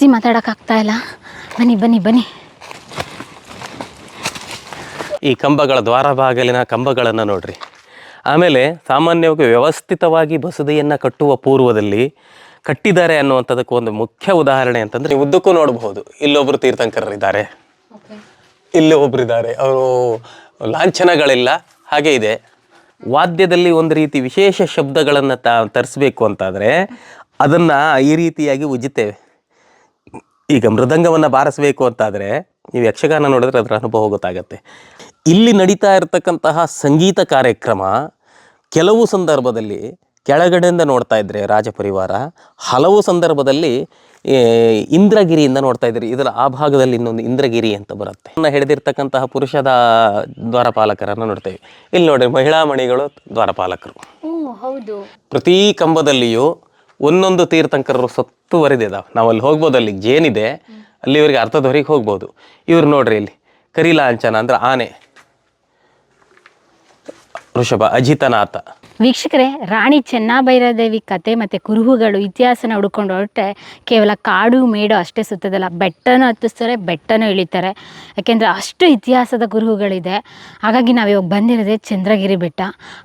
ಜಾಸ್ತಿ ಮಾತಾಡೋಕ್ಕಾಗ್ತಾ ಇಲ್ಲ. ಬನ್ನಿ ಬನ್ನಿ ಬನ್ನಿ. ಈ ಕಂಬಗಳ ದ್ವಾರ ಬಾಗಿಲಿನ ಕಂಬಗಳನ್ನು ನೋಡ್ರಿ. ಆಮೇಲೆ ಸಾಮಾನ್ಯವಾಗಿ ವ್ಯವಸ್ಥಿತವಾಗಿ ಬಸದಿಯನ್ನು ಕಟ್ಟುವ ಪೂರ್ವದಲ್ಲಿ ಕಟ್ಟಿದ್ದಾರೆ ಅನ್ನುವಂಥದಕ್ಕೆ ಒಂದು ಮುಖ್ಯ ಉದಾಹರಣೆ ಅಂತಂದ್ರೆ ಉದ್ದಕ್ಕೂ ನೋಡಬಹುದು. ಇಲ್ಲೊಬ್ರು ತೀರ್ಥಂಕರರಿದ್ದಾರೆ. ಇಲ್ಲಿ ಒಬ್ರು ಇದ್ದಾರೆ ಅವರು ಲಾಂಛನಗಳಿಲ್ಲ. ಹಾಗೆ ಇದೆ. ವಾದ್ಯದಲ್ಲಿ ಒಂದು ರೀತಿ ವಿಶೇಷ ಶಬ್ದಗಳನ್ನು ತ ತರಿಸ್ಬೇಕು ಅಂತಾದರೆ ಅದನ್ನು ಈ ರೀತಿಯಾಗಿ ಉಜ್ಜುತ್ತೇವೆ. ಈಗ ಮೃದಂಗವನ್ನು ಬಾರಿಸಬೇಕು ಅಂತಾದರೆ ನೀವು ಯಕ್ಷಗಾನ ನೋಡಿದ್ರೆ ಅದರ ಅನುಭವ ಗೊತ್ತಾಗತ್ತೆ. ಇಲ್ಲಿ ನಡೀತಾ ಇರತಕ್ಕಂತಹ ಸಂಗೀತ ಕಾರ್ಯಕ್ರಮ ಕೆಲವು ಸಂದರ್ಭದಲ್ಲಿ ಕೆಳಗಡೆಯಿಂದ ನೋಡ್ತಾ ಇದ್ರೆ ರಾಜಪರಿವಾರ ಹಲವು ಸಂದರ್ಭದಲ್ಲಿ ಇಂದ್ರಗಿರಿಯಿಂದ ನೋಡ್ತಾ ಇದ್ರಿ ಇದರ ಆ ಭಾಗದಲ್ಲಿ ಇನ್ನೊಂದು ಇಂದ್ರಗಿರಿ ಅಂತ ಬರುತ್ತೆ. ಇನ್ನು ಹಿಡಿದಿರ್ತಕ್ಕಂತಹ ಪುರುಷದ ದ್ವಾರಪಾಲಕರನ್ನು ನೋಡ್ತೇವೆ. ಇಲ್ಲಿ ನೋಡಿ ಮಹಿಳಾ ಮಣಿಗಳು ದ್ವಾರಪಾಲಕರು. ಪ್ರತಿ ಕಂಬದಲ್ಲಿಯೂ ಒಂದೊಂದು ತೀರ್ಥಂಕರರು ಸುತ್ತುವರಿದಿದಾವೆ ನಾವು ಅಲ್ಲಿ ಹೋಗ್ಬೋದು, ಅಲ್ಲಿ ಜೇನಿದೆ ಅಲ್ಲಿವರೆಗೆ ಅರ್ಧದವರೆಗೆ ಹೋಗ್ಬೋದು. ಇವ್ರು ನೋಡ್ರಿ ಇಲ್ಲಿ ಕರಿಲಾಂಚನ ಅಂದ್ರೆ ಆನೆ. ವೃಷಭ ಅಜಿತನಾಥ. ವೀಕ್ಷಕರೇ, ರಾಣಿ ಚೆನ್ನಭೈರದೇವಿ ಕತೆ ಮತ್ತು ಕುರುಹುಗಳು ಇತಿಹಾಸನ ಹುಡ್ಕೊಂಡು ಹೊರಟೆ, ಕೇವಲ ಕಾಡು ಮೇಡು ಅಷ್ಟೇ ಸುತ್ತದಲ್ಲ, ಬೆಟ್ಟನೂ ಹತ್ತಿಸ್ತಾರೆ, ಬೆಟ್ಟನೂ ಇಳಿತಾರೆ. ಯಾಕೆಂದರೆ ಅಷ್ಟು ಇತಿಹಾಸದ ಕುರುಹುಗಳಿದೆ. ಹಾಗಾಗಿ ನಾವು ಇವಾಗ ಬಂದಿರೋದೇ ಚಂದ್ರಗಿರಿ ಬೆಟ್ಟ.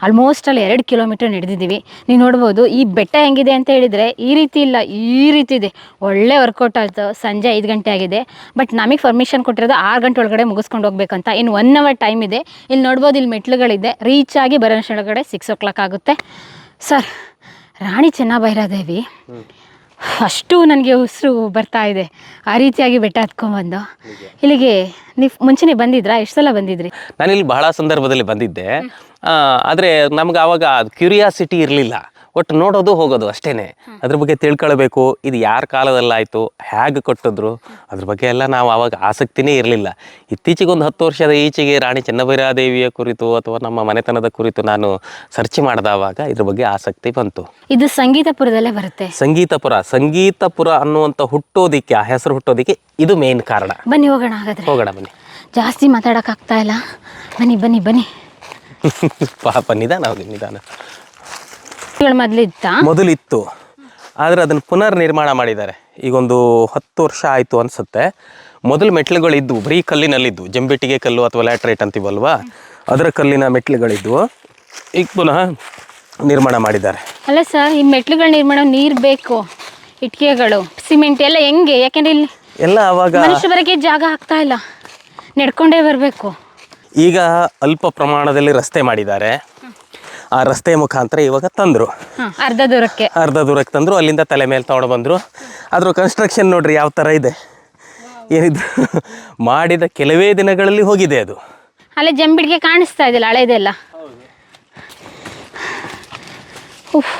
ಆಲ್ಮೋಸ್ಟ್ ಅಲ್ಲಿ ಎರಡು ಕಿಲೋಮೀಟರ್ ನಡೆದಿದ್ದೀವಿ. ನೀವು ನೋಡ್ಬೋದು, ಈ ಬೆಟ್ಟ ಹೆಂಗಿದೆ ಅಂತ ಹೇಳಿದರೆ, ಈ ರೀತಿ ಇಲ್ಲ, ಈ ರೀತಿ ಇದೆ. ಒಳ್ಳೆ ವರ್ಕೌಟ್ ಆಯಿತು, ಸಂಜೆ ಐದು ಗಂಟೆ ಆಗಿದೆ. ಬಟ್ ನಮಗೆ ಪರ್ಮಿಷನ್ ಕೊಟ್ಟಿರೋದು ಆರು ಗಂಟೆ ಒಳಗಡೆ ಮುಗಿಸ್ಕೊಂಡು ಹೋಗ್ಬೇಕಂತ. ಇನ್ನು ಒನ್ ಅವರ್ ಟೈಮ್ ಇದೆ. ಇಲ್ಲಿ ನೋಡ್ಬೋದು ಇಲ್ಲಿ ಮೆಟ್ಲುಗಳಿದೆ. ರೀಚ್ ಆಗಿ ಬರೋಷ್ಟೊಳಗಡೆ ಸಿಕ್ಸ್ ಓ ಕ್ಲಾಕ್ ಆಗುತ್ತೆ ಸರ್ ರಾಣಿ ಚೆನ್ನಭೈರಾದೇವಿ ಅಷ್ಟು ನನಗೆ ಉಸಿರು ಬರ್ತಾ ಇದೆ. ಆ ರೀತಿಯಾಗಿ ಬೆಟ್ಟ ಹತ್ಕೊಂಡ್ಬಂದು. ಇಲ್ಲಿಗೆ ನೀವು ಮುಂಚೆನೇ ಬಂದಿದ್ರಾ? ಎಷ್ಟು ಸಲ ಬಂದಿದ್ರಿ? ನಾನಿಲ್ಲಿ ಬಹಳ ಸಂದರ್ಭದಲ್ಲಿ ಬಂದಿದ್ದೆ. ಆದರೆ ನಮ್ಗೆ ಆವಾಗ ಕ್ಯೂರಿಯಾಸಿಟಿ ಇರಲಿಲ್ಲ. ಒಟ್ಟು ನೋಡೋದು ಹೋಗೋದು ಅಷ್ಟೇನೆ. ಅದ್ರ ಬಗ್ಗೆ ತಿಳ್ಕೊಳ್ಬೇಕು. ಇದು ಯಾರ ಕಾಲದಲ್ಲಾಯಿತು? ಹೇಗೆ ಕೊಟ್ಟಿದ್ರು? ಅದ್ರ ಬಗ್ಗೆ ಎಲ್ಲ ನಾವು ಆವಾಗ ಆಸಕ್ತಿನೇ ಇರಲಿಲ್ಲ. ಇತ್ತೀಚೆಗೆ ಒಂದು ಹತ್ತು ವರ್ಷದ ಈಚೆಗೆ ರಾಣಿ ಚೆನ್ನಭೈರಾದೇವಿಯ ಕುರಿತು ಅಥವಾ ನಮ್ಮ ಮನೆತನದ ಕುರಿತು ನಾನು ಸರ್ಚ್ ಮಾಡಿದವಾಗ ಇದ್ರ ಬಗ್ಗೆ ಆಸಕ್ತಿ ಬಂತು. ಇದು ಸಂಗೀತಪುರದಲ್ಲೇ ಬರುತ್ತೆ. ಸಂಗೀತಪುರ. ಸಂಗೀತಪುರ ಅನ್ನುವಂಥ ಹುಟ್ಟೋದಿಕ್ಕೆ ಆ ಹೆಸರು ಹುಟ್ಟೋದಿಕ್ಕೆ ಇದು ಮೇನ್ ಕಾರಣ. ಬನ್ನಿ ಹೋಗೋಣ ಹಾಗಾದ್ರೆ. ಹೋಗೋಣ ಬನ್ನಿ. ಜಾಸ್ತಿ ಮಾತಾಡೋಕ್ಕಾಗ್ತಾ ಇಲ್ಲ. ಬನ್ನಿ ಬನ್ನಿ ಬನ್ನಿ. ಪಾಪ ನಿಧಾನ ಹೋಗಿ ನಿಧಾನ. ಮೊದಲಿತ್ತಾ? ಮೊದಲಿತ್ತು. ಆದರೆ ಅದನ್ನು ಪುನರ್ ನಿರ್ಮಾಣ ಮಾಡಿದ್ದಾರೆ. ಈಗೊಂದು ಹತ್ತು ವರ್ಷ ಆಯಿತು ಅನಿಸುತ್ತೆ. ಮೊದಲು ಮೆಟ್ಲುಗಳಿದ್ವು. ಬರೀ ಕಲ್ಲಿನಲ್ಲಿದ್ದು. ಜಂಬಿಟ್ಟಿಗೆ ಕಲ್ಲು ಅಥವಾ ಲ್ಯಾಟ್ರೈಟ್ ಅಂತೀವಲ್ವಾ? ಅದರ ಕಲ್ಲಿನ ಮೆಟ್ಲುಗಳಿದ್ವು. ಈಗ ಪುನಃ ನಿರ್ಮಾಣ ಮಾಡಿದ್ದಾರೆ. ಅಲ್ಲ ಸರ್ ಈ ಮೆಟ್ಲುಗಳ ನಿರ್ಮಾಣ ನೀರು ಬೇಕು ಇಟ್ಟಿಗೆಗಳು ಸಿಮೆಂಟ್ ಎಲ್ಲ ಹೆಂಗೆ? ಯಾಕೆಂದ್ರೆ ಇಲ್ಲಿ ಎಲ್ಲ ಅವಾಗ ಮನುಷ್ಯ ಬರೋಕ್ಕೆ ಜಾಗ ಆಗ್ತಾ ಇಲ್ಲ. ನಡ್ಕೊಂಡೇ ಬರಬೇಕು. ಈಗ ಅಲ್ಪ ಪ್ರಮಾಣದಲ್ಲಿ ರಸ್ತೆ ಮಾಡಿದ್ದಾರೆ. ಆ ರಸ್ತೆ ಮುಖಾಂತರ ಇವಾಗ ತಂದರು. ಅರ್ಧ ದೂರಕ್ಕೆ. ಅರ್ಧ ದೂರಕ್ಕೆ ತಂದರು ಅಲ್ಲಿಂದ ತಲೆ ಮೇಲೆ ತಗೊಂಡು ಬಂದರು. ಅದ್ರ ಕನ್ಸ್ಟ್ರಕ್ಷನ್ ನೋಡ್ರಿ ಯಾವ ಥರ ಇದೆ. ಏನಿದ್ರು ಮಾಡಿದ ಕೆಲವೇ ದಿನಗಳಲ್ಲಿ ಹೋಗಿದೆ ಅದು. ಅಲ್ಲಿ ಜಂಬಿಡಿಗೆ ಕಾಣಿಸ್ತಾ ಇದೆಯಲ್ಲ ಹಳೆದೆಲ್ಲ? ಉಫ್.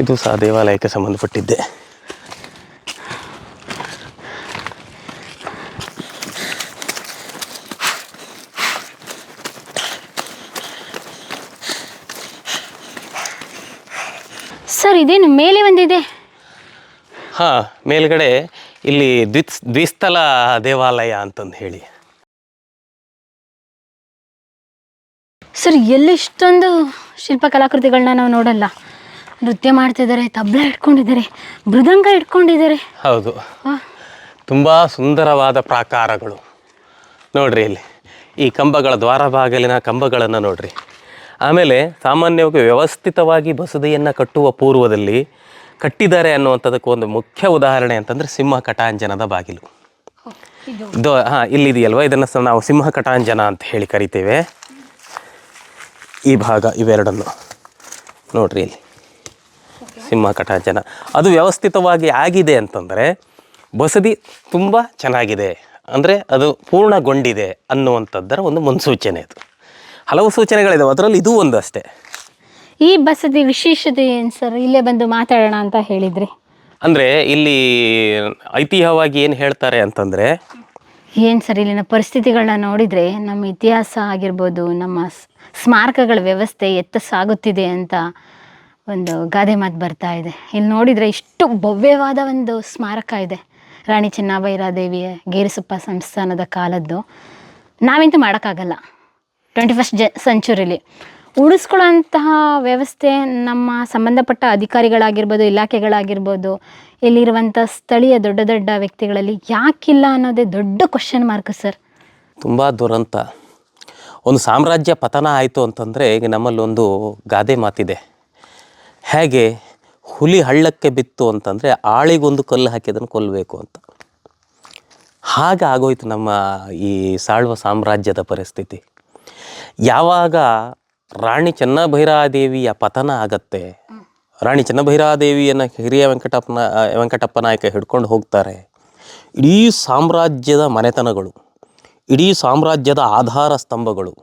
ಇದು ಸಹ ದೇವಾಲಯಕ್ಕೆ ಸಂಬಂಧಪಟ್ಟಿದ್ದೆ. ಸರ್ ಇದೇನು ಮೇಲೆ ಒಂದಿದೆ ಹಾಂ ಮೇಲ್ಗಡೆ ಇಲ್ಲಿ ದ್ವಿತ್ ದ್ವಿಸ್ಥಲ ದೇವಾಲಯ ಅಂತಂದು ಹೇಳಿ. ಸರ್ ಎಲ್ಲಿಷ್ಟೊಂದು ಶಿಲ್ಪ ಕಲಾಕೃತಿಗಳನ್ನ ನಾವು ನೋಡಲ್ಲ. ನೃತ್ಯ ಮಾಡ್ತಿದ್ದಾರೆ ತಬ್ಲ ಇಟ್ಕೊಂಡಿದ್ದಾರೆ ಮೃದಂಗ ಇಟ್ಕೊಂಡಿದ್ದಾರೆ. ಹೌದು. ತುಂಬಾ ತುಂಬ ಸುಂದರವಾದ ಪ್ರಾಕಾರಗಳು. ನೋಡ್ರಿ ಇಲ್ಲಿ ಈ ಕಂಬಗಳ ದ್ವಾರ ಬಾಗಿಲಿನ ಕಂಬಗಳನ್ನು ನೋಡ್ರಿ. ಆಮೇಲೆ ಸಾಮಾನ್ಯವಾಗಿ ವ್ಯವಸ್ಥಿತವಾಗಿ ಬಸದಿಯನ್ನು ಕಟ್ಟುವ ಪೂರ್ವದಲ್ಲಿ ಕಟ್ಟಿದ್ದಾರೆ ಅನ್ನುವಂಥದ್ದಕ್ಕೆ ಒಂದು ಮುಖ್ಯ ಉದಾಹರಣೆ ಅಂತಂದರೆ ಸಿಂಹ ಕಟಾಂಜನದ ಬಾಗಿಲು. ಇದು ಹಾಂ ಇಲ್ಲಿದೆಯಲ್ವ? ಇದನ್ನು ನಾವು ಸಿಂಹ ಕಟಾಂಜನ ಅಂತ ಹೇಳಿ ಕರಿತೇವೆ. ಈ ಭಾಗ ಇವೆರಡನ್ನು ನೋಡ್ರಿ ಇಲ್ಲಿ. ಸಿಂಹ ಕಟಾಂಜನ. ಅದು ವ್ಯವಸ್ಥಿತವಾಗಿ ಆಗಿದೆ ಅಂತಂದರೆ ಬಸದಿ ತುಂಬ ಚೆನ್ನಾಗಿದೆ. ಅಂದರೆ ಅದು ಪೂರ್ಣಗೊಂಡಿದೆ ಅನ್ನುವಂಥದ್ದರ ಒಂದು ಮುನ್ಸೂಚನೆ ಅದು. ಹಲವು ಸೂಚನೆಗಳಿದಾವೆ. ಅದರಲ್ಲಿ ಇದು ಒಂದು ಅಷ್ಟೇ. ಈ ಬಸದಿ ವಿಶೇಷತೆ ಏನು ಸರ್? ಇಲ್ಲೇ ಬಂದು ಮಾತಾಡೋಣ ಅಂತ ಹೇಳಿದ್ರಿ. ಅಂದರೆ ಇಲ್ಲಿ ಐತಿಹ್ಯವಾಗಿ ಏನು ಹೇಳ್ತಾರೆ ಅಂತಂದರೆ ಏನು ಸರ್ ಇಲ್ಲಿನ ಪರಿಸ್ಥಿತಿಗಳನ್ನ ನೋಡಿದರೆ ನಮ್ಮ ಇತಿಹಾಸ ಆಗಿರ್ಬೋದು ನಮ್ಮ ಸ್ಮಾರಕಗಳ ವ್ಯವಸ್ಥೆ ಎತ್ತ ಸಾಗುತ್ತಿದೆ ಅಂತ ಒಂದು ಗಾದೆ ಮಾತು ಬರ್ತಾ ಇದೆ. ಇಲ್ಲಿ ನೋಡಿದರೆ ಇಷ್ಟು ಭವ್ಯವಾದ ಒಂದು ಸ್ಮಾರಕ ಇದೆ. ರಾಣಿ ಚೆನ್ನಭೈರಾದೇವಿಯ ಗೇರುಸೊಪ್ಪ ಸಂಸ್ಥಾನದ ಕಾಲದ್ದು. ನಾವಿಂತೂ ಮಾಡೋಕ್ಕಾಗಲ್ಲ. ಟ್ವೆಂಟಿ ಫಸ್ಟ್ ಜ ಸೆಂಚುರಿಲಿ ಉಳಿಸ್ಕೊಳ್ಳೋಂತಹ ವ್ಯವಸ್ಥೆ ನಮ್ಮ ಸಂಬಂಧಪಟ್ಟ ಅಧಿಕಾರಿಗಳಾಗಿರ್ಬೋದು, ಇಲಾಖೆಗಳಾಗಿರ್ಬೋದು, ಇಲ್ಲಿರುವಂಥ ಸ್ಥಳೀಯ ದೊಡ್ಡ ದೊಡ್ಡ ವ್ಯಕ್ತಿಗಳಲ್ಲಿ ಯಾಕಿಲ್ಲ ಅನ್ನೋದೇ ದೊಡ್ಡ ಕ್ವಶನ್ ಮಾರ್ಕ್ ಸರ್ ತುಂಬ ದುರಂತ. ಒಂದು ಸಾಮ್ರಾಜ್ಯ ಪತನ ಆಯಿತು ಅಂತಂದರೆ ಈಗ ನಮ್ಮಲ್ಲೊಂದು ಗಾದೆ ಮಾತಿದೆ. ಹೇಗೆ ಹುಲಿ ಹಳ್ಳಕ್ಕೆ ಬಿತ್ತು ಅಂತಂದರೆ ಆಳಿಗೊಂದು ಕಲ್ಲು ಹಾಕಿ ಅದನ್ನು ಕೊಲ್ಲಬೇಕು ಅಂತ. ಹಾಗೆ ಆಗೋಯ್ತು ನಮ್ಮ ಈ ಸಾಳ್ವ ಸಾಮ್ರಾಜ್ಯದ ಪರಿಸ್ಥಿತಿ. ಯಾವಾಗ ರಾಣಿ ಚೆನ್ನಭೈರಾದೇವಿಯ ಪತನ ಆಗತ್ತೆ, ರಾಣಿ ಚೆನ್ನಭೈರಾದೇವಿಯನ್ನು ಹಿರಿಯ ವೆಂಕಟಪ್ಪನ ವೆಂಕಟಪ್ಪ ನಾಯಕ ಹಿಡ್ಕೊಂಡು ಹೋಗ್ತಾರೆ, ಇಡೀ ಸಾಮ್ರಾಜ್ಯದ ಮನೆತನಗಳು, ಇಡೀ ಸಾಮ್ರಾಜ್ಯದ ಆಧಾರ ಸ್ತಂಭಗಳು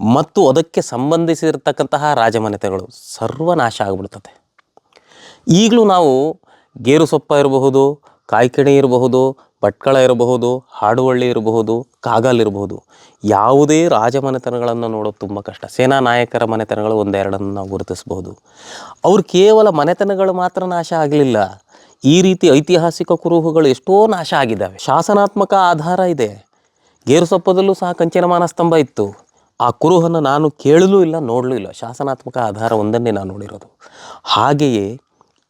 ಮತ್ತು ಅದಕ್ಕೆ ಸಂಬಂಧಿಸಿರ್ತಕ್ಕಂತಹ ರಾಜಮನೆತನಗಳು ಸರ್ವನಾಶ ಆಗಿಬಿಡ್ತದೆ ಈಗಲೂ ನಾವು ಗೇರು ಸೊಪ್ಪ ಇರಬಹುದು, ಕಾಯ್ಕಿಣಿ ಇರಬಹುದು ಭಟ್ಕಳ ಇರಬಹುದು, ಹಾಡುವಳ್ಳಿ ಇರಬಹುದು, ಕಾಗಲ್ ಇರಬಹುದು, ಯಾವುದೇ ರಾಜಮನೆತನಗಳನ್ನು ನೋಡೋದು ತುಂಬ ಕಷ್ಟ. ಸೇನಾ ನಾಯಕರ ಮನೆತನಗಳು ಒಂದೆರಡನ್ನು ನಾವು ಗುರುತಿಸಬಹುದು. ಅವ್ರು ಕೇವಲ ಮನೆತನಗಳು ಮಾತ್ರ ನಾಶ ಆಗಲಿಲ್ಲ. ಈ ರೀತಿ ಐತಿಹಾಸಿಕ ಕುರುಹುಗಳು ಎಷ್ಟೋ ನಾಶ ಆಗಿದ್ದಾವೆ. ಶಾಸನಾತ್ಮಕ ಆಧಾರ ಇದೆ. ಗೇರುಸೊಪ್ಪದಲ್ಲೂ ಸಹ ಕಂಚಿನಮಾನ ಸ್ತಂಭ ಇತ್ತು. ಆ ಕುರುಹನ್ನು ನಾನು ಕೇಳಲೂ ಇಲ್ಲ, ನೋಡಲೂ ಇಲ್ಲ. ಶಾಸನಾತ್ಮಕ ಆಧಾರ ಒಂದನ್ನೇ ನಾನು ನೋಡಿರೋದು. ಹಾಗೆಯೇ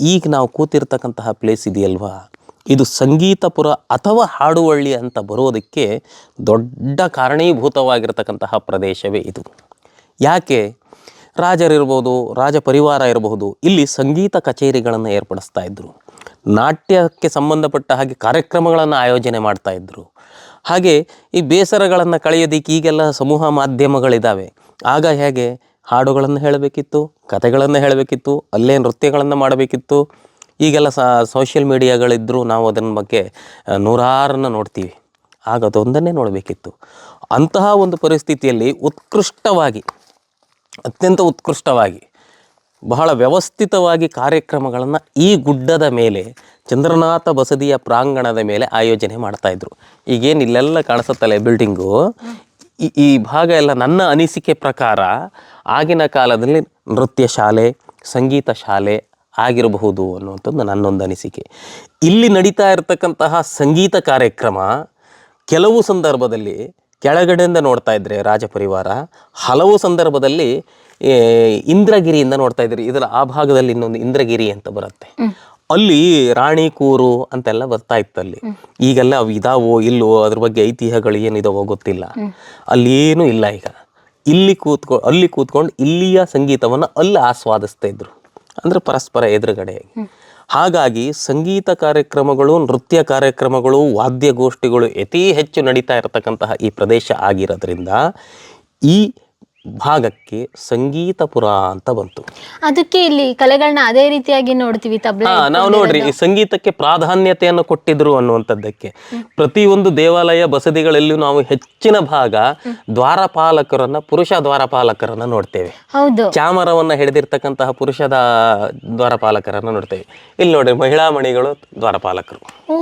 ಈಗ ನಾವು ಕೂತಿರ್ತಕ್ಕಂತಹ ಪ್ಲೇಸ್ ಇದೆಯಲ್ವಾ? ಇದು ಸಂಗೀತಪುರ ಅಥವಾ ಹಾಡುವಳ್ಳಿ ಅಂತ ಬರೋದಕ್ಕೆ ದೊಡ್ಡ ಕಾರಣೀಭೂತವಾಗಿರತಕ್ಕಂತಹ ಪ್ರದೇಶವೇ ಇದು. ಯಾಕೆ? ರಾಜರಿರ್ಬೋದು ರಾಜ ಪರಿವಾರ ಇರಬಹುದು, ಇಲ್ಲಿ ಸಂಗೀತ ಕಚೇರಿಗಳನ್ನು ಏರ್ಪಡಿಸ್ತಾ ಇದ್ದರು ನಾಟ್ಯಕ್ಕೆ ಸಂಬಂಧಪಟ್ಟ ಹಾಗೆ ಕಾರ್ಯಕ್ರಮಗಳನ್ನು ಆಯೋಜನೆ ಮಾಡ್ತಾ ಇದ್ದರು ಹಾಗೆ ಈ ಬೇಸರಗಳನ್ನು ಕಳೆಯೋದಿಕ್ಕೆ ಈಗೆಲ್ಲ ಸಮೂಹ ಮಾಧ್ಯಮಗಳಿದ್ದಾವೆ ಆಗ ಹೇಗೆ? ಹಾಡುಗಳನ್ನು ಹೇಳಬೇಕಿತ್ತು ಕಥೆಗಳನ್ನು ಹೇಳಬೇಕಿತ್ತು, ಅಲ್ಲೇ ನೃತ್ಯಗಳನ್ನು ಮಾಡಬೇಕಿತ್ತು. ಈಗೆಲ್ಲ ಸೋಷಿಯಲ್ ಮೀಡಿಯಾಗಳಿದ್ದರೂ ನಾವು ಅದನ್ನ ಬಗ್ಗೆ ನೂರಾರನ್ನು ನೋಡ್ತೀವಿ. ಆಗ ಅದೊಂದನ್ನೇ ನೋಡಬೇಕಿತ್ತು. ಅಂತಹ ಒಂದು ಪರಿಸ್ಥಿತಿಯಲ್ಲಿ ಉತ್ಕೃಷ್ಟವಾಗಿ, ಅತ್ಯಂತ ಉತ್ಕೃಷ್ಟವಾಗಿ, ಬಹಳ ವ್ಯವಸ್ಥಿತವಾಗಿ ಕಾರ್ಯಕ್ರಮಗಳನ್ನು ಈ ಗುಡ್ಡದ ಮೇಲೆ, ಚಂದ್ರನಾಥ ಬಸದಿಯ ಪ್ರಾಂಗಣದ ಮೇಲೆ ಆಯೋಜನೆ ಮಾಡ್ತಾಯಿದ್ರು ಈಗೇನು ಇಲ್ಲೆಲ್ಲ ಕಾಣಿಸುತ್ತಲ್ಲ ಬಿಲ್ಡಿಂಗು ಈ ಈ ಭಾಗ ಎಲ್ಲ ನನ್ನ ಅನಿಸಿಕೆ ಪ್ರಕಾರ ಆಗಿನ ಕಾಲದಲ್ಲಿ ನೃತ್ಯ ಶಾಲೆ, ಸಂಗೀತ ಶಾಲೆ ಆಗಿರಬಹುದು ಅನ್ನುವಂಥದ್ದು ನನ್ನೊಂದು ಅನಿಸಿಕೆ. ಇಲ್ಲಿ ನಡೀತಾ ಇರತಕ್ಕಂತಹ ಸಂಗೀತ ಕಾರ್ಯಕ್ರಮ ಕೆಲವು ಸಂದರ್ಭದಲ್ಲಿ ಕೆಳಗಡೆಯಿಂದ ನೋಡ್ತಾ ಇದ್ರೆ ರಾಜಪರಿವಾರ ಹಲವು ಸಂದರ್ಭದಲ್ಲಿ ಇಂದ್ರಗಿರಿಯಿಂದ ನೋಡ್ತಾ ಇದ್ರಿ ಇದರ ಆ ಭಾಗದಲ್ಲಿ ಇನ್ನೊಂದು ಇಂದ್ರಗಿರಿ ಅಂತ ಬರುತ್ತೆ. ಅಲ್ಲಿ ರಾಣಿ ಕೂರು ಅಂತೆಲ್ಲ ಬರ್ತಾ ಇತ್ತು ಅಲ್ಲಿ. ಈಗೆಲ್ಲ ಅವು ಇದಾವೋ ಇಲ್ಲವೋ ಅದ್ರ ಬಗ್ಗೆ ಐತಿಹ್ಯಗಳು ಏನಿದಾವೋ ಗೊತ್ತಿಲ್ಲ. ಅಲ್ಲಿ ಏನೂ ಇಲ್ಲ ಈಗ. ಇಲ್ಲಿ ಕೂತ್ಕೊ ಅಲ್ಲಿ ಕೂತ್ಕೊಂಡು ಇಲ್ಲಿಯ ಸಂಗೀತವನ್ನು ಅಲ್ಲಿ ಆಸ್ವಾದಿಸ್ತಾ ಇದ್ರು. ಅಂದ್ರೆ ಪರಸ್ಪರ ಎದುರುಗಡೆ ಹಾಗಾಗಿ ಸಂಗೀತ ಕಾರ್ಯಕ್ರಮಗಳು ನೃತ್ಯ ಕಾರ್ಯಕ್ರಮಗಳು ವಾದ್ಯಗೋಷ್ಠಿಗಳು ಅತಿ ಹೆಚ್ಚು ನಡೀತಾ ಇರತಕ್ಕಂತಹ ಈ ಪ್ರದೇಶ ಆಗಿರೋದ್ರಿಂದ ಈ ಭಾಗಕ್ಕೆ ಸಂಗೀತಪುರ ಅಂತ ಬಂತು. ಅದಕ್ಕೆ ಇಲ್ಲಿ ಕಲೆಗಳನ್ನ ಅದೇ ರೀತಿಯಾಗಿ ನೋಡ್ತೀವಿ ತಬ್ಲ ನಾವು ನೋಡ್ರಿ ಈ ಸಂಗೀತಕ್ಕೆ ಪ್ರಾಧಾನ್ಯತೆಯನ್ನು ಕೊಟ್ಟಿದ್ರು ಅನ್ನುವಂಥದ್ದಕ್ಕೆ. ಪ್ರತಿಯೊಂದು ದೇವಾಲಯ ಬಸದಿಗಳಲ್ಲೂ ನಾವು ಹೆಚ್ಚಿನ ಭಾಗ ದ್ವಾರಪಾಲಕರನ್ನ ಪುರುಷ ದ್ವಾರಪಾಲಕರನ್ನ ನೋಡ್ತೇವೆ. ಹೌದು. ಚಾಮರವನ್ನ ಹಿಡಿದಿರ್ತಕ್ಕಂತಹ ಪುರುಷದ ದ್ವಾರಪಾಲಕರನ್ನ ನೋಡ್ತೇವೆ. ಇಲ್ಲಿ ನೋಡ್ರಿ ಮಹಿಳಾ ಮಣಿಗಳು ದ್ವಾರಪಾಲಕರು. ಓ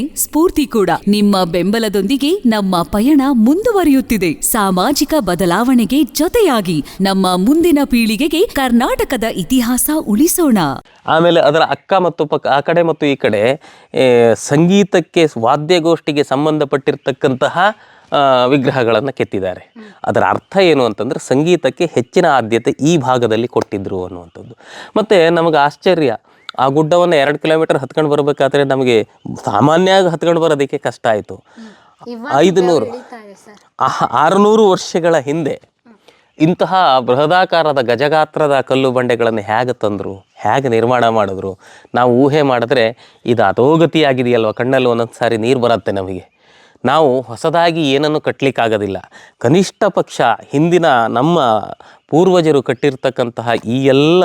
ಸ್ಫೂರ್ತಿ ಕೂಡ. ನಿಮ್ಮ ಬೆಂಬಲದೊಂದಿಗೆ ನಮ್ಮ ಪಯಣ ಮುಂದುವರಿಯುತ್ತಿದೆ. ಸಾಮಾಜಿಕ ಬದಲಾವಣೆಗೆ ಜೊತೆಯಾಗಿ ನಮ್ಮ ಮುಂದಿನ ಪೀಳಿಗೆಗೆ ಕರ್ನಾಟಕದ ಇತಿಹಾಸ ಉಳಿಸೋಣ. ಆಮೇಲೆ ಅದರ ಅಕ್ಕ ಮತ್ತು ಪಕ್ಕ, ಆ ಕಡೆ ಮತ್ತು ಈ ಕಡೆ ಸಂಗೀತಕ್ಕೆ ವಾದ್ಯಗೋಷ್ಠಿಗೆ ಸಂಬಂಧಪಟ್ಟಿರ್ತಕ್ಕಂತಹ ವಿಗ್ರಹಗಳನ್ನು ಕೆತ್ತಿದ್ದಾರೆ. ಅದರ ಅರ್ಥ ಏನು ಅಂತಂದ್ರೆ ಸಂಗೀತಕ್ಕೆ ಹೆಚ್ಚಿನ ಆದ್ಯತೆ ಈ ಭಾಗದಲ್ಲಿ ಕೊಟ್ಟಿದ್ರು ಅನ್ನುವಂಥದ್ದು. ಮತ್ತು ನಮಗೆ ಆಶ್ಚರ್ಯ ಆ ಗುಡ್ಡವನ್ನು ಎರಡು ಕಿಲೋಮೀಟರ್ ಹತ್ಕೊಂಡು ಬರಬೇಕಾದ್ರೆ ನಮಗೆ ಸಾಮಾನ್ಯವಾಗಿ ಹತ್ಕೊಂಡು ಬರೋದಕ್ಕೆ ಕಷ್ಟ ಆಯಿತು. ಐದು ನೂರು ಆರುನೂರು ವರ್ಷಗಳ ಹಿಂದೆ ಇಂತಹ ಬೃಹದಾಕಾರದ ಗಜಗಾತ್ರದ ಕಲ್ಲು ಬಂಡೆಗಳನ್ನು ಹೇಗೆ ತಂದರು ಹೇಗೆ ನಿರ್ಮಾಣ ಮಾಡಿದ್ರು ನಾವು ಊಹೆ ಮಾಡಿದ್ರೆ ಇದು ಅಧೋಗತಿಯಾಗಿದೆಯಲ್ವ ಕಣ್ಣಲ್ಲಿ ಒಂದೊಂದು ಸಾರಿ ನೀರು ಬರುತ್ತೆ ನಮಗೆ. ನಾವು ಹೊಸದಾಗಿ ಏನನ್ನು ಕಟ್ಟಲಿಕ್ಕಾಗೋದಿಲ್ಲ ಕನಿಷ್ಠ ಪಕ್ಷ ಹಿಂದಿನ ನಮ್ಮ ಪೂರ್ವಜರು ಕಟ್ಟಿರ್ತಕ್ಕಂತಹ ಈ ಎಲ್ಲ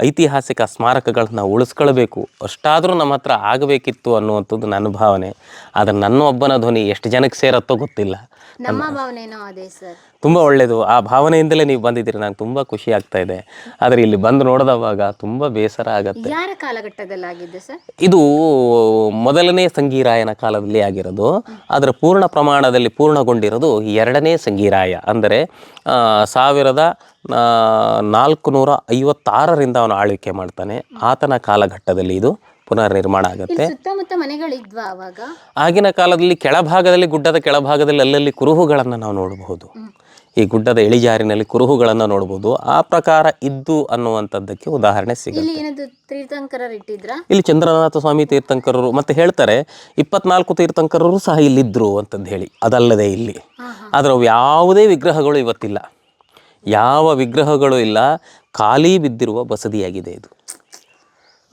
ಐತಿಹಾಸಿಕ ಸ್ಮಾರಕಗಳನ್ನ ಉಳಿಸ್ಕೊಳ್ಬೇಕು. ಅಷ್ಟಾದರೂ ನಮ್ಮ ಹತ್ರ ಆಗಬೇಕಿತ್ತು ಅನ್ನುವಂಥದ್ದು ನನ್ನ ಭಾವನೆ. ಆದರೆ ನನ್ನ ಒಬ್ಬನ ಧ್ವನಿ ಎಷ್ಟು ಜನಕ್ಕೆ ಸೇರತ್ತೋ ಗೊತ್ತಿಲ್ಲ. ನಮ್ಮ ಭಾವನೆನೋ ಅದೇ ಸರ್. ತುಂಬ ಒಳ್ಳೆಯದು ಆ ಭಾವನೆಯಿಂದಲೇ ನೀವು ಬಂದಿದ್ದೀರಿ. ನಂಗೆ ತುಂಬ ಖುಷಿ ಆಗ್ತಾ ಇದೆ. ಆದರೆ ಇಲ್ಲಿ ಬಂದು ನೋಡಿದವಾಗ ತುಂಬ ಬೇಸರ ಆಗುತ್ತೆ. ಯಾರ ಕಾಲಘಟ್ಟದಲ್ಲಿ ಸರ್? ಇದು ಮೊದಲನೇ ಸಂಗೀರಾಯನ ಕಾಲದಲ್ಲಿ ಆಗಿರೋದು. ಅದರ ಪೂರ್ಣ ಪ್ರಮಾಣದಲ್ಲಿ ಪೂರ್ಣಗೊಂಡಿರೋದು ಎರಡನೇ ಸಂಗೀರಾಯ. ಅಂದರೆ ಸಾವಿರದ ನಾಲ್ಕುನೂರ ನಾಲ್ಕು ನೂರ ಐವತ್ತಾರರಿಂದ ಅವನು ಆಳ್ವಿಕೆ ಮಾಡ್ತಾನೆ. ಆತನ ಕಾಲಘಟ್ಟದಲ್ಲಿ ಇದು. ಪುನರ್ ನಿರ್ಮಾಣ ಆಗುತ್ತೆ. ಸುತ್ತಮುತ್ತ ಮನೆಗಳಿದ್ವಾ ಅವಾಗ? ಆಗಿನ ಕಾಲದಲ್ಲಿ ಕೆಳಭಾಗದಲ್ಲಿ ಗುಡ್ಡದ ಕೆಳಭಾಗದಲ್ಲಿ ಅಲ್ಲಲ್ಲಿ ಕುರುಹುಗಳನ್ನು ನಾವು ನೋಡಬಹುದು. ಈ ಗುಡ್ಡದ ಇಳಿಜಾರಿನಲ್ಲಿ ಕುರುಹುಗಳನ್ನು ನೋಡಬಹುದು. ಆ ಪ್ರಕಾರ ಇದ್ದು ಅನ್ನುವಂಥದ್ದಕ್ಕೆ ಉದಾಹರಣೆ ಸಿಗುತ್ತೆ. ಇಲ್ಲಿ ಚಂದ್ರನಾಥ ಸ್ವಾಮಿ ತೀರ್ಥಂಕರರು ಮತ್ತೆ ಹೇಳ್ತಾರೆ ಇಪ್ಪತ್ನಾಲ್ಕು ತೀರ್ಥಂಕರರು ಸಹ ಇಲ್ಲಿದ್ದರು ಅಂತಂದು ಹೇಳಿ. ಅದಲ್ಲದೆ ಇಲ್ಲಿ. ಆದರೆ ಅವು ಯಾವುದೇ ವಿಗ್ರಹಗಳು ಇವತ್ತಿಲ್ಲ. ಯಾವ ವಿಗ್ರಹಗಳು ಇಲ್ಲ ಖಾಲಿ ಬಿದ್ದಿರುವ ಬಸದಿಯಾಗಿದೆ ಇದು.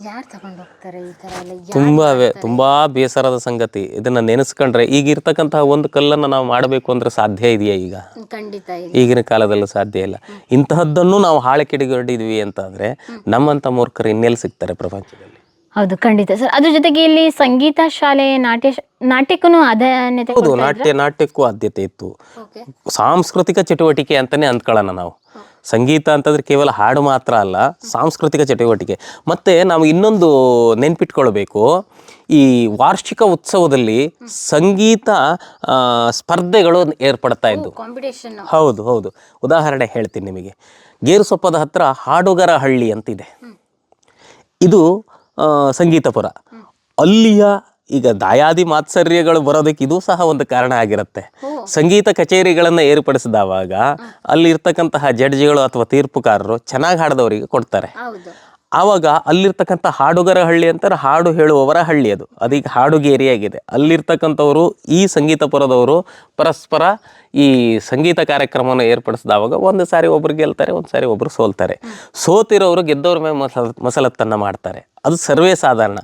ಯಾರು ತಗೊಂಡು ಹೋಗ್ತಾರೆ ಈ ತರ ಎಲ್ಲ? ತುಂಬ ತುಂಬ ಬೇಸರದ ಸಂಗತಿ. ಇದನ್ನ ನೆನೆಸ್ಕೊಂಡ್ರೆ ಈಗ ಇರ್ತಕ್ಕಂತಹ ಒಂದು ಕಲ್ಲನ್ನ ನಾವು ಮಾಡಬೇಕು ಅಂದ್ರೆ ಸಾಧ್ಯ ಇದೆಯಾ ಈಗ? ಖಂಡಿತ ಈಗಿನ ಕಾಲದಲ್ಲಿ ಸಾಧ್ಯ ಇಲ್ಲ. ಇಂತಹದ್ದನ್ನು ನಾವು ಹಾಳೆ ಕಿಡಿಗಡಿದ್ವಿ ಅಂತಂದ್ರೆ ನಮ್ಮಂತ ಮೂರ್ಖರು ಇನ್ನೆಲ್ಲಿ ಸಿಗ್ತಾರೆ ಪ್ರಪಂಚದಲ್ಲಿ? ಹೌದು ಖಂಡಿತ. ಸರ್ ಅದ್ರ ಜೊತೆಗೆ ಇಲ್ಲಿ ಸಂಗೀತ ಶಾಲೆ ನಾಟ್ಯ ಶ- ನಾಟ್ಯಕ್ಕೂ ಅಧಾನ್ಯತೆ ಹೌದು ನಾಟ್ಯ ನಾಟ್ಯಕ್ಕೂ ಆದ್ಯತೆ ಇತ್ತು. ಓಕೆ ಸಾಂಸ್ಕೃತಿಕ ಚಟುವಟಿಕೆ ಅಂತಾನೆ ಅಂದ್ಕೊಳ್ಳೋಣ ನಾವು. ಸಂಗೀತ ಅಂತಂದ್ರೆ ಕೇವಲ ಹಾಡು ಮಾತ್ರ ಅಲ್ಲ ಸಾಂಸ್ಕೃತಿಕ ಚಟುವಟಿಕೆ. ಮತ್ತು ನಾವು ಇನ್ನೊಂದು ನೆನ್ಪಿಟ್ಕೊಳ್ಬೇಕು ಈ ವಾರ್ಷಿಕ ಉತ್ಸವದಲ್ಲಿ ಸಂಗೀತ ಸ್ಪರ್ಧೆಗಳು ಏರ್ಪಡ್ತಾ ಇದ್ದು ಹೌದು ಹೌದು. ಉದಾಹರಣೆ ಹೇಳ್ತೀನಿ ನಿಮಗೆ. ಗೇರುಸೊಪ್ಪದ ಹತ್ರ ಹಾಡುಗರ ಹಳ್ಳಿ ಅಂತಿದೆ ಇದು ಸಂಗೀತಪುರ. ಅಲ್ಲಿಯ ಈಗ ದಾಯಾದಿ ಮಾತ್ಸರ್ಯಗಳು ಬರೋದಕ್ಕೆ ಇದು ಸಹ ಒಂದು ಕಾರಣ ಆಗಿರುತ್ತೆ. ಸಂಗೀತ ಕಚೇರಿಗಳನ್ನು ಏರ್ಪಡಿಸಿದವಾಗ ಅಲ್ಲಿರ್ತಕ್ಕಂತಹ ಜಡ್ಜಿಗಳು ಅಥವಾ ತೀರ್ಪುಕಾರರು ಚೆನ್ನಾಗಿ ಹಾಡದವರಿಗೆ ಕೊಡ್ತಾರೆ. ಆವಾಗ ಅಲ್ಲಿರ್ತಕ್ಕಂಥ ಹಾಡುಗರ ಹಳ್ಳಿ ಅಂತಾರೆ ಹಾಡು ಹೇಳುವವರ ಹಳ್ಳಿ ಅದು. ಅದೀಗ ಹಾಡುಗೇರಿಯಾಗಿದೆ ಅಲ್ಲಿರ್ತಕ್ಕಂಥವರು ಈ ಸಂಗೀತಪುರದವರು ಪರಸ್ಪರ ಈ ಸಂಗೀತ ಕಾರ್ಯಕ್ರಮವನ್ನು ಏರ್ಪಡಿಸಿದವಾಗ ಒಂದು ಸಾರಿ ಒಬ್ರು ಗೆಲ್ತಾರೆ ಒಂದು ಸಾರಿ ಒಬ್ರು ಸೋಲ್ತಾರೆ. ಸೋತಿರೋರು ಗೆದ್ದವ್ರ ಮೇಲೆ ಮಸಲ ಮಸಲತ್ತನ್ನು ಮಾಡ್ತಾರೆ. ಅದು ಸರ್ವೇ ಸಾಧಾರಣ.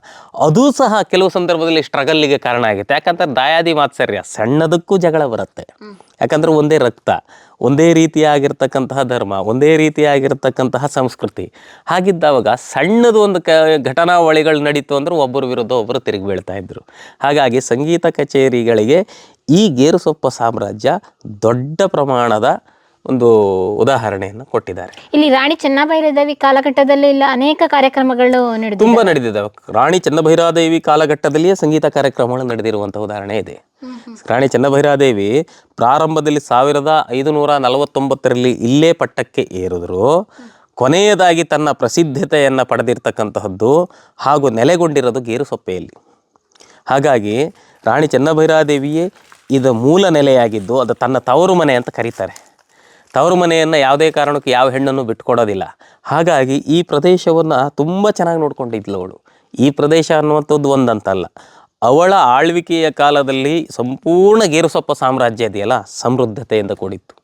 ಅದು ಸಹ ಕೆಲವು ಸಂದರ್ಭದಲ್ಲಿ ಸ್ಟ್ರಗಲ್ಲಿಗೆ ಕಾರಣ ಆಗುತ್ತೆ. ಯಾಕಂದ್ರೆ ದಾಯಾದಿ ಮಾತ್ಸರ್ಯ ಸಣ್ಣದಕ್ಕೂ ಜಗಳ ಬರುತ್ತೆ. ಯಾಕಂದ್ರೆ ಒಂದೇ ರಕ್ತ ಒಂದೇ ರೀತಿಯಾಗಿರ್ತಕ್ಕಂತಹ ಧರ್ಮ ಒಂದೇ ರೀತಿಯಾಗಿರ್ತಕ್ಕಂತಹ ಸಂಸ್ಕೃತಿ. ಹಾಗಿದ್ದಾವಾಗ ಸಣ್ಣದು ಒಂದು ಕ ಘಟನಾವಳಿಗಳು ನಡೀತು ಅಂದ್ರೆ ಒಬ್ಬರು ವಿರುದ್ಧ ಒಬ್ಬರು ತಿರುಗಿ ಬೀಳ್ತಾ ಇದ್ರು. ಹಾಗಾಗಿ ಸಂಗೀತ ಕಚೇರಿಗಳಿಗೆ ಈ ಗೇರುಸೊಪ್ಪ ಸಾಮ್ರಾಜ್ಯ ದೊಡ್ಡ ಪ್ರಮಾಣದ ಒಂದು ಉದಾಹರಣೆಯನ್ನು ಕೊಟ್ಟಿದ್ದಾರೆ. ಇಲ್ಲಿ ರಾಣಿ ಚೆನ್ನಭೈರದೇವಿ ಕಾಲಘಟ್ಟದಲ್ಲಿ ಇಲ್ಲ ಅನೇಕ ಕಾರ್ಯಕ್ರಮಗಳು ನಡೆದು ತುಂಬಾ ನಡೆದಿದ್ದಾವೆ. ರಾಣಿ ಚೆನ್ನಭೈರಾದೇವಿ ಕಾಲಘಟ್ಟದಲ್ಲಿಯೇ ಸಂಗೀತ ಕಾರ್ಯಕ್ರಮಗಳು ನಡೆದಿರುವಂತಹ ಉದಾಹರಣೆ ಇದೆ. ರಾಣಿ ಚೆನ್ನಭೈರಾದೇವಿ ಪ್ರಾರಂಭದಲ್ಲಿ ಸಾವಿರದ ಐದುನೂರ ನಲವತ್ತೊಂಬತ್ತರಲ್ಲಿ ಇಲ್ಲೇ ಪಟ್ಟಕ್ಕೆ ಏರಿದ್ರು. ಕೊನೆಯದಾಗಿ ತನ್ನ ಪ್ರಸಿದ್ಧತೆಯನ್ನು ಪಡೆದಿರ್ತಕ್ಕಂತಹದ್ದು ಹಾಗೂ ನೆಲೆಗೊಂಡಿರೋದು ಗೇರುಸೊಪ್ಪೆಯಲ್ಲಿ ಹಾಗಾಗಿ ರಾಣಿ ಚೆನ್ನಭೈರಾದೇವಿಯೇ ಇದು ಮೂಲ ನೆಲೆಯಾಗಿದ್ದು ಅದು ತನ್ನ ತವರು ಮನೆ ಅಂತ ಕರೀತಾರೆ. ತವರು ಮನೆಯನ್ನು ಯಾವುದೇ ಕಾರಣಕ್ಕೂ ಯಾವ ಹೆಣ್ಣನ್ನು ಬಿಟ್ಕೊಡೋದಿಲ್ಲ ಹಾಗಾಗಿ ಈ ಪ್ರದೇಶವನ್ನು ತುಂಬ ಚೆನ್ನಾಗಿ ನೋಡ್ಕೊಂಡಿದ್ಲು ಅವಳು. ಈ ಪ್ರದೇಶ ಅನ್ನುವಂಥದ್ದು ಒಂದಂತಲ್ಲ. ಅವಳ ಆಳ್ವಿಕೆಯ ಕಾಲದಲ್ಲಿ ಸಂಪೂರ್ಣ ಗೇರುಸೊಪ್ಪ ಸಾಮ್ರಾಜ್ಯ ಇದೆಯಲ್ಲ ಸಮೃದ್ಧತೆಯಿಂದ ಕೂಡಿತ್ತು.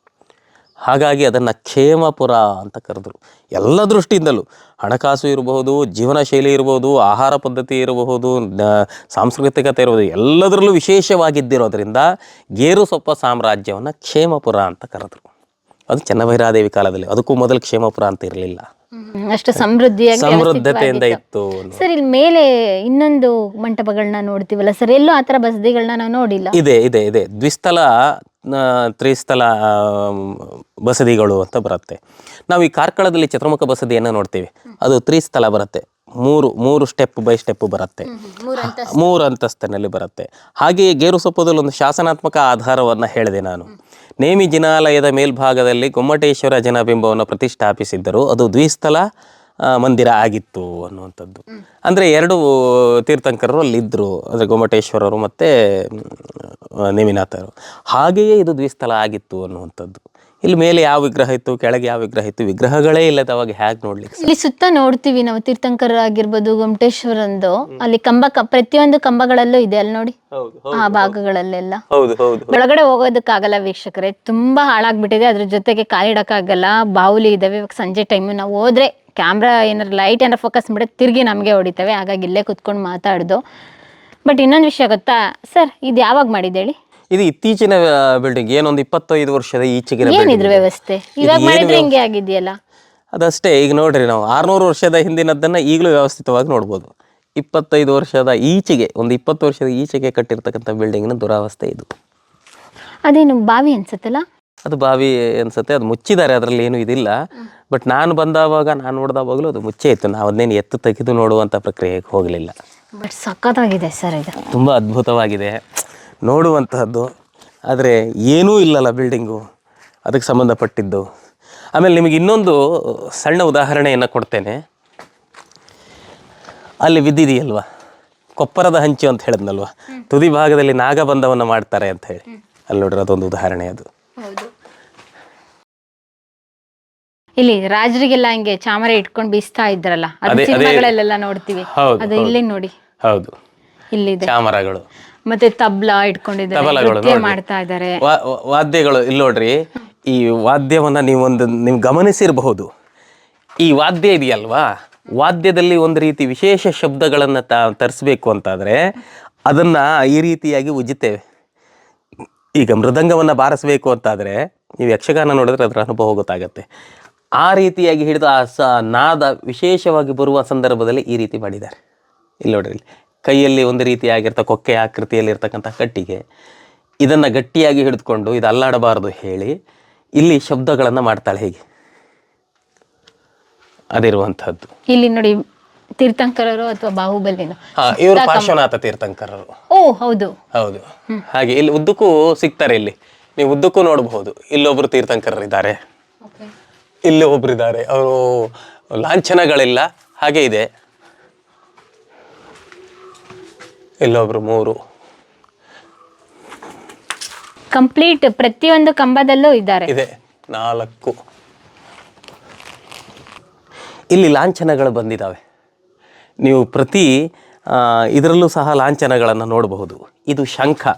ಹಾಗಾಗಿ ಅದನ್ನು ಕ್ಷೇಮಪುರ ಅಂತ ಕರೆದ್ರು. ಎಲ್ಲ ದೃಷ್ಟಿಯಿಂದಲೂ ಹಣಕಾಸು ಇರಬಹುದು ಜೀವನ ಶೈಲಿ ಇರಬಹುದು, ಆಹಾರ ಪದ್ಧತಿ ಇರಬಹುದು ಸಾಂಸ್ಕೃತಿಕತೆ ಇರಬಹುದು, ಎಲ್ಲದರಲ್ಲೂ ವಿಶೇಷವಾಗಿದ್ದಿರೋದ್ರಿಂದ ಗೇರುಸೊಪ್ಪ ಸಾಮ್ರಾಜ್ಯವನ್ನು ಕ್ಷೇಮಪುರ ಅಂತ ಕರೆದ್ರು. ಅದು ಚೆನ್ನಭೈರಾದೇವಿ ಕಾಲದಲ್ಲಿ. ಅದಕ್ಕೂ ಮೊದಲು ಕ್ಷೇಮಪುರ ಅಂತ ಇರಲಿಲ್ಲ. ಅಷ್ಟು ಸಮೃದ್ಧಿಯಾಗಿ ಸಮೃದ್ಧತೆಯಿಂದ ಇತ್ತು ಸರ್ ಇಲ್ಲಿ ಮೇಲೆ ಇನ್ನೊಂದು ಮಂಟಪಗಳನ್ನ ನೋಡ್ತೀವಲ್ಲ ಸರ್? ಎಲ್ಲೂ ಆತರ ಬಸದಿಗಳನ್ನ ನಾವು ನೋಡಿಲ್ಲ. ಇದೆ ಇದೆ ಇದೆ. ದ್ವಿಸ್ಥಲ ತ್ರಿಸ್ಥಲ ಬಸದಿಗಳು ಅಂತ ಬರುತ್ತೆ. ನಾವು ಈ ಕಾರ್ಕಳದಲ್ಲಿ ಚತುರ್ಮುಖ ಬಸದಿಯನ್ನು ನೋಡ್ತೀವಿ. ಅದು ತ್ರಿಸ್ಥಲ ಬರುತ್ತೆ. ಮೂರು ಮೂರು ಸ್ಟೆಪ್ ಬೈ ಸ್ಟೆಪ್ ಬರುತ್ತೆ. ಮೂರು ಅಂತಸ್ತನಲ್ಲಿ ಬರುತ್ತೆ. ಹಾಗೆಯೇ ಗೇರುಸೊಪ್ಪದಲ್ಲಿ ಒಂದು ಶಾಸನಾತ್ಮಕ ಆಧಾರವನ್ನು ಹೇಳಿದೆ ನಾನು. ನೇಮಿ ಜಿನಾಲಯದ ಮೇಲ್ಭಾಗದಲ್ಲಿ ಗೊಮ್ಮಟೇಶ್ವರ ಜನಬಿಂಬವನ್ನು ಪ್ರತಿಷ್ಠಾಪಿಸಿದ್ದರು. ಅದು ದ್ವಿಸ್ಥಲ ಮಂದಿರ ಆಗಿತ್ತು ಅನ್ನುವಂಥದ್ದು. ಅಂದರೆ ಎರಡು ತೀರ್ಥಂಕರರು ಅಲ್ಲಿದ್ದರು. ಅಂದರೆ ಗೊಮ್ಮಟೇಶ್ವರರು ಮತ್ತು ನೇಮಿನಾಥರು. ಹಾಗೆಯೇ ಇದು ದ್ವಿಸ್ಥಲ ಆಗಿತ್ತು ಅನ್ನುವಂಥದ್ದು. ಇಲ್ಲಿ ಮೇಲೆ ಯಾವ ವಿಗ್ರಹ ಇತ್ತು ಕೆಳಗೆ ಯಾವ ವಿಗ್ರಹ ಇತ್ತು ವಿಗ್ರಹಗಳೇ ಇಲ್ಲದವಾಗ ಹೇಗೆ ನೋಡ್ಲಿಕ್ಕೆ ಇಲ್ಲಿ ಸುತ್ತ ನೋಡ್ತೀವಿ ನಾವು ತೀರ್ಥಂಕರ ಆಗಿರ್ಬೋದು ಗೊಮಟೇಶ್ವರಂದು ಅಲ್ಲಿ ಕಂಬ ಕ- ಪ್ರತಿಯೊಂದು ಕಂಬಗಳಲ್ಲೂ ಇದೆ ಅಲ್ಲಿ ನೋಡಿ? ಆ ಭಾಗಗಳಲ್ಲೆಲ್ಲ. ಹೌದು ಹೌದು ಒಳಗಡೆ ಹೋಗೋದಕ್ಕಾಗಲ್ಲ ವೀಕ್ಷಕರೇ ತುಂಬಾ ಹಾಳಾಗ್ಬಿಟ್ಟಿದೆ. ಅದ್ರ ಜೊತೆಗೆ ಕಾಲಿಡಕ್ಕಾಗಲ್ಲ ಬಾವುಲಿ ಇದಾವೆ ಇವಾಗ ಸಂಜೆ ಟೈಮ್ ನಾವು ಹೋದ್ರೆ ಕ್ಯಾಮ್ರಾ ಏನಾರು ಲೈಟ್ ಏನಾರ ಫೋಕಸ್ ಮಾಡಿ ತಿರುಗಿ ನಮಗೆ ಹೊಡಿತವೆ. ಹಾಗಾಗಿ ಇಲ್ಲೇ ಕುತ್ಕೊಂಡು ಮಾತಾಡ್ದು. ಬಟ್ ಇನ್ನೊಂದು ವಿಷಯ ಗೊತ್ತಾ? ಸರ್ ಇದು ಯಾವಾಗ ಮಾಡಿದ್ದು ಹೇಳಿ? ಇದು ಇತ್ತೀಚಿನ ಬಿಲ್ಡಿಂಗ್ ಏನೊಂದು ಇಪ್ಪತ್ತೈದು ವರ್ಷದ ಈಚೆಗಿನ ಏನಿದ್ರ. ವ್ಯವಸ್ಥೆ? ಇವಾಗ ಮಾಡಿದ್ರೆ ಹಿಂಗೆ ಆಗಿದೆಯಲ್ಲ? ಅದಷ್ಟೇ ಈಗ ನೋಡ್ರಿ ನಾವು ಆರ್ನೂರು ವರ್ಷದ ಹಿಂದಿನದ್ದನ್ನ ಈಗಲೂ ವ್ಯವಸ್ಥಿತವಾಗಿ ನೋಡ್ಬೋದು. ಇಪ್ಪತ್ತೈದು ವರ್ಷದ ಈಚೆಗೆ ಒಂದು ಇಪ್ಪತ್ತು ವರ್ಷದ ಈಚೆಗೆ ಕಟ್ಟಿರ್ತಕ್ಕಂಥ ಬಿಲ್ಡಿಂಗ್ನ ದುರಾವಸ್ಥೆ ಇದು. ಅದೇನು ಬಾವಿ ಅನ್ಸುತ್ತಲ್ಲ? ಅದು ಬಾವಿ ಅನ್ಸುತ್ತೆ ಅದು ಮುಚ್ಚಿದ್ದಾರೆ ಅದರಲ್ಲಿ ಏನೂ ಇದಿಲ್ಲ. ಬಟ್ ನಾನು ಬಂದಾವಾಗ ನಾನು ನೋಡಿದಾವಾಗಲೂ ಅದು ಮುಚ್ಚೆ ಇತ್ತು. ನಾವು ಅದನ್ನೇನು ಎತ್ತು ತೆಗೆದು ನೋಡುವಂಥ ಪ್ರಕ್ರಿಯೆಗೆ ಹೋಗಲಿಲ್ಲ. ಬಟ್ ಸಖತ್ತಾಗಿದೆ ಸರ್ ಇದು. ತುಂಬ ಅದ್ಭುತವಾಗಿದೆ. ನೋಡುವಂತಹದ್ದು. ಆದರೆ ಏನೂ ಇಲ್ಲಲ್ಲ ಬಿಲ್ಡಿಂಗು ಅದಕ್ಕೆ ಸಂಬಂಧಪಟ್ಟಿದ್ದು. ಆಮೇಲೆ ನಿಮಗೆ ಇನ್ನೊಂದು ಸಣ್ಣ ಉದಾಹರಣೆಯನ್ನು ಕೊಡ್ತೇನೆ. ಅಲ್ಲಿ ಬಿದ್ದಿದೆಯಲ್ವ ಕೊಪ್ಪರದ ಹಂಚು ಅಂತ ಹೇಳಿದ್ನಲ್ವ? ತುದಿ ಭಾಗದಲ್ಲಿ ನಾಗಬಂಧವನ್ನು ಮಾಡ್ತಾರೆ ಅಂತ ಹೇಳಿ. ಅಲ್ಲಿ ನೋಡ್ರಿ ಅದೊಂದು ಉದಾಹರಣೆ ಅದು. ಇಲ್ಲಿ ರಾಜರಿಗೆಲ್ಲ ಹಿಂಗೆ ಚಾಮರ ಇಟ್ಕೊಂಡು ಬೀಸ್ತಾ ಇದ್ರಲ್ಲ? ನೋಡ್ತೀವಿ. ನೋಡಿ? ಹೌದು. ಚಾಮರಗಳು. ಮತ್ತೆ ತಬ್ಲಾ ಇಟ್ಕೊಂಡಿದ್ದಾರೆ ತಬಲಗಳು ನೃತ್ಯ ನೋಡ್ರಿ. ಮಾಡ್ತಾ ಇದ್ದಾರೆ. ವಾ- ವಾ- ವಾದ್ಯಗಳು ಇಲ್ಲಿ ನೋಡ್ರಿ ಈ ವಾದ್ಯವನ್ನ ನೀವೊಂದು ನಿಮ್ ಗಮನಿಸಿರಬಹುದು. ಈ ವಾದ್ಯ ಇದೆಯಲ್ವಾ? ವಾದ್ಯದಲ್ಲಿ ಒಂದು ರೀತಿ ವಿಶೇಷ ಶಬ್ದಗಳನ್ನು ತ ತರಿಸ್ಬೇಕು ಅಂತಾದರೆ ಅದನ್ನು ಈ ರೀತಿಯಾಗಿ ಉಜ್ಜುತ್ತೇವೆ ಈಗ ಮೃದಂಗವನ್ನು ಬಾರಿಸಬೇಕು ಅಂತಾದರೆ ನೀವು ಯಕ್ಷಗಾನ ನೋಡಿದ್ರೆ ಅದರ ಅನುಭವ ಗೊತ್ತಾಗುತ್ತೆ. ಆ ರೀತಿಯಾಗಿ ಹಿಡಿದು ಆ ಸ ನಾದ ವಿಶೇಷವಾಗಿ ಬರುವ ಸಂದರ್ಭದಲ್ಲಿ ಈ ರೀತಿ ಮಾಡಿದ್ದಾರೆ. ಇಲ್ಲಿ ನೋಡ್ರಿ ಇಲ್ಲಿ. ಕೈಯಲ್ಲಿ ಒಂದು ರೀತಿಯಾಗಿರ್ತ ಕೊಕ್ಕೆ ಆಕೃತಿಯಲ್ಲಿರ್ತಕ್ಕಂಥ ಕಟ್ಟಿಗೆ. ಇದನ್ನು ಗಟ್ಟಿಯಾಗಿ ಹಿಡಿದುಕೊಂಡು ಇದು ಅಲ್ಲಾಡಬಾರದು ಹೇಳಿ ಇಲ್ಲಿ ಶಬ್ದಗಳನ್ನು ಮಾಡ್ತಾಳೆ ಹೇಗೆ? ಅದಿರುವಂತಹದ್ದು ಇಲ್ಲಿ ನೋಡಿ ತೀರ್ಥಂಕರರು ಅಥವಾ ಬಾಹುಬಲಿನೋ? ಇವರು ಪಾರ್ಶ್ವನಾಥ ತೀರ್ಥಂಕರರು. ಓ ಹೌದು. ಹೌದು. ಹಾಗೆ ಇಲ್ಲಿ ಉದ್ದಕ್ಕೂ ಸಿಗ್ತಾರೆ ಇಲ್ಲಿ. ನೀವು ಉದ್ದಕ್ಕೂ ನೋಡಬಹುದು. ಇಲ್ಲೊಬ್ರು ತೀರ್ಥಂಕರರಿದ್ದಾರೆ. ಇಲ್ಲಿ ಒಬ್ರಿದ್ದಾರೆ ಅವರು ಲಾಂಛನಗಳಿಲ್ಲ. ಹಾಗೆ ಇದೆ. ಇಲ್ಲೊಬ್ರು ಮೂರು. ಕಂಪ್ಲೀಟ್ ಪ್ರತಿಯೊಂದು ಕಂಬದಲ್ಲೂ ಇದ್ದಾರೆ. ಇದೆ. ನಾಲ್ಕು. ಇಲ್ಲಿ ಲಾಂಛನಗಳು ಬಂದಿದ್ದಾವೆ ನೀವು ಪ್ರತಿ ಇದರಲ್ಲೂ ಸಹ ಲಾಂಛನಗಳನ್ನು ನೋಡಬಹುದು. ಇದು ಶಂಖ.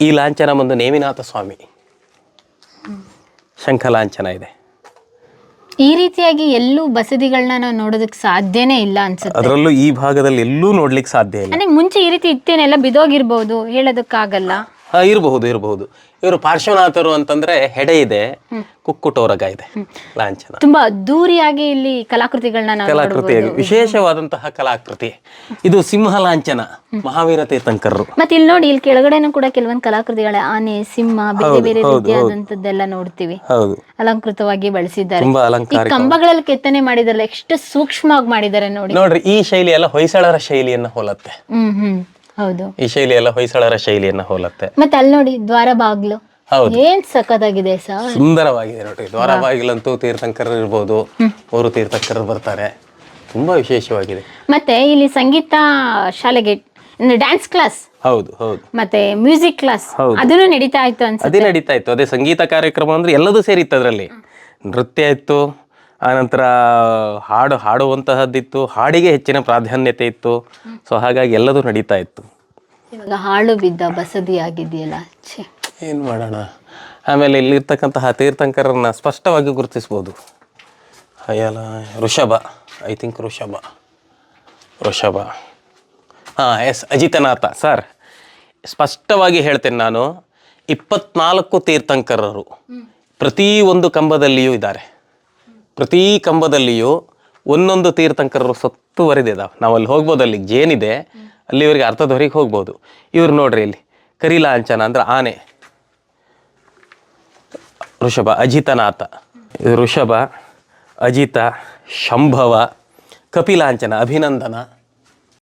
ಈ ಲಾಂಛನ ಬಂದು ನೇಮಿನಾಥ ಸ್ವಾಮಿ. ಶಂಖ ಲಾಂಛನ ಇದೆ. ಈ ರೀತಿಯಾಗಿ ಎಲ್ಲೂ ಬಸದಿಗಳನ್ನ ನಾವು ನೋಡೋದಕ್ಕೆ ಸಾಧ್ಯನೇ ಇಲ್ಲ ಅನ್ಸುತ್ತೆ. ಅದರಲ್ಲೂ ಈ ಭಾಗದಲ್ಲಿ ಎಲ್ಲೂ ನೋಡ್ಲಿಕ್ಕೆ ಸಾಧ್ಯ ಇಲ್ಲ. ಅಂದ್ರೆ ಮುಂಚೆ ಈ ರೀತಿ ಇತ್ತೇನೆಲ್ಲ ಬಿದೋಗಿರ್ಬೋದು ಹೇಳೋದಕ್ಕಾಗಲ್ಲ. ಹಾ, ಇರಬಹುದು ಇರಬಹುದು. ಇವರು ಪಾರ್ಶ್ವನಾಥರು ಅಂತಂದ್ರೆ ಹೆಡೆ ಇದೆ ಕುಕ್ಕುಟೋರಗ ಇದೆ ಲಾಂಛನ. ತುಂಬಾ ಅದ್ದೂರಿಯಾಗಿ ಇಲ್ಲಿ ಕಲಾಕೃತಿಗಳನ್ನ ನಾವು ಕಲಾಕೃತಿಯಾಗಿ ವಿಶೇಷವಾದಂತಹ ಕಲಾಕೃತಿ. ಇದು ಸಿಂಹ ಲಾಂಛನ ಮಹಾವೀರ ತೀರ್ಥಂಕರರು. ಮತ್ತೆ ಇಲ್ಲಿ ನೋಡಿ ಇಲ್ಲಿ ಕೆಳಗಡೆನೂ ಕೂಡ ಕೆಲವೊಂದು ಕಲಾಕೃತಿಗಳ ಆನೆ ಸಿಂಹ ಬೇರೆ ಬೇರೆ ರೀತಿಯಾದಂತದ್ದೆಲ್ಲ ನೋಡ್ತೀವಿ. ಹೌದು. ಅಲಂಕೃತವಾಗಿ ಬಳಸಿದ್ದಾರೆ. ಈ ಕಂಬಗಳಲ್ಲಿ ಕೆತ್ತನೆ ಮಾಡಿದಾರಲ್ಲ ಎಷ್ಟು ಸೂಕ್ಷ್ಮವಾಗಿ ಮಾಡಿದ್ದಾರೆ ನೋಡಿ. ನೋಡ್ರಿ ಈ ಶೈಲಿ ಎಲ್ಲ ಹೊಯ್ಸಳರ ಶೈಲಿಯನ್ನ ಹೋಲತ್ತೆ. ಹ್ಮ್ ಹ್ಮ್. ಹೌದು. ಈ ಶೈಲಿ ಎಲ್ಲ ಹೊಯ್ಸಳರ ಶೈಲಿಯನ್ನ ಹೋಲತ್ತೆ. ಮತ್ತೆ ಅಲ್ಲಿ ನೋಡಿ ದ್ವಾರ ಬಾಗ್ಲು ಹೌದು. ಏನ್ ಸಖತ್ತಾಗಿದೆ ಸರ್ ಸುಂದರವಾಗಿದೆ ನೋಡಿ. ದ್ವಾರ ಬಾಗಿಲಂತೂ ತೀರ್ಥಂಕರರು ಇರ್ಬೋದು ಅವರು ತೀರ್ಥಂಕರರು ಬರ್ತಾರೆ. ತುಂಬಾ ವಿಶೇಷವಾಗಿದೆ. ಮತ್ತೆ ಇಲ್ಲಿ ಸಂಗೀತ ಶಾಲೆಗೆ ಡ್ಯಾನ್ಸ್ ಕ್ಲಾಸ್ ಹೌದು ಹೌದು. ಮತ್ತೆ ಮ್ಯೂಸಿಕ್ ಕ್ಲಾಸ್. ಅದನ್ನು ನಡೀತಾ ಇತ್ತು ಅನ್ಸುತ್ತೆ. ಅದೇ ನಡೀತಾ ಇತ್ತು. ಅದೇ ಸಂಗೀತ ಕಾರ್ಯಕ್ರಮ ಅಂದ್ರೆ ಎಲ್ಲದೂ ಸೇರಿತ್ತು ಅದರಲ್ಲಿ. ನೃತ್ಯ ಇತ್ತು ಆನಂತರ ಹಾಡು ಹಾಡುವಂತಹದ್ದಿತ್ತು ಹಾಡಿಗೆ ಹೆಚ್ಚಿನ ಪ್ರಾಧಾನ್ಯತೆ ಇತ್ತು. ಸೊ ಹಾಗಾಗಿ ಎಲ್ಲದೂ ನಡೀತಾ ಇತ್ತು. ಇವಾಗ ಹಾಳು ಬಿದ್ದ ಬಸದಿ ಆಗಿದೆಯಲ್ಲ ಛೆ. ಏನು ಮಾಡೋಣ? ಆಮೇಲೆ ಇಲ್ಲಿರ್ತಕ್ಕಂತಹ ತೀರ್ಥಂಕರನ್ನ ಸ್ಪಷ್ಟವಾಗಿ ಗುರುತಿಸ್ಬೋದು. ಅಯ್ಯಲ್ಲ ಋಷಭ ಐ ಥಿಂಕ್ ಋಷಭ. ಋಷಭ. ಹಾಂ ಎಸ್ ಅಜಿತನಾಥ. ಸರ್ ಸ್ಪಷ್ಟವಾಗಿ ಹೇಳ್ತೇನೆ ನಾನು ಇಪ್ಪತ್ನಾಲ್ಕು ತೀರ್ಥಂಕರರು ಪ್ರತಿ ಒಂದು ಕಂಬದಲ್ಲಿಯೂ ಇದ್ದಾರೆ. ಪ್ರತಿ ಕಂಬದಲ್ಲಿಯೂ ಒಂದೊಂದು ತೀರ್ಥಂಕರರು ಸುತ್ತುವರಿದಿದ್ದಾವೆ ನಾವು ಅಲ್ಲಿ ಹೋಗ್ಬೋದು ಅಲ್ಲಿ ಜೇನಿದೆ ಅಲ್ಲಿವರೆಗೆ ಅರ್ಥದವರಿಗೆ ಹೋಗ್ಬೋದು. ಇವ್ರು ನೋಡ್ರಿ ಇಲ್ಲಿ ಕರಿಲಾಂಚನ ಅಂದ್ರೆ ಆನೆ. ಋಷಭ, ಅಜಿತನಾಥ. ಋಷಭ, ಅಜಿತ, ಶಂಭವ ಕಪಿಲಾಂಚನ ಅಭಿನಂದನ.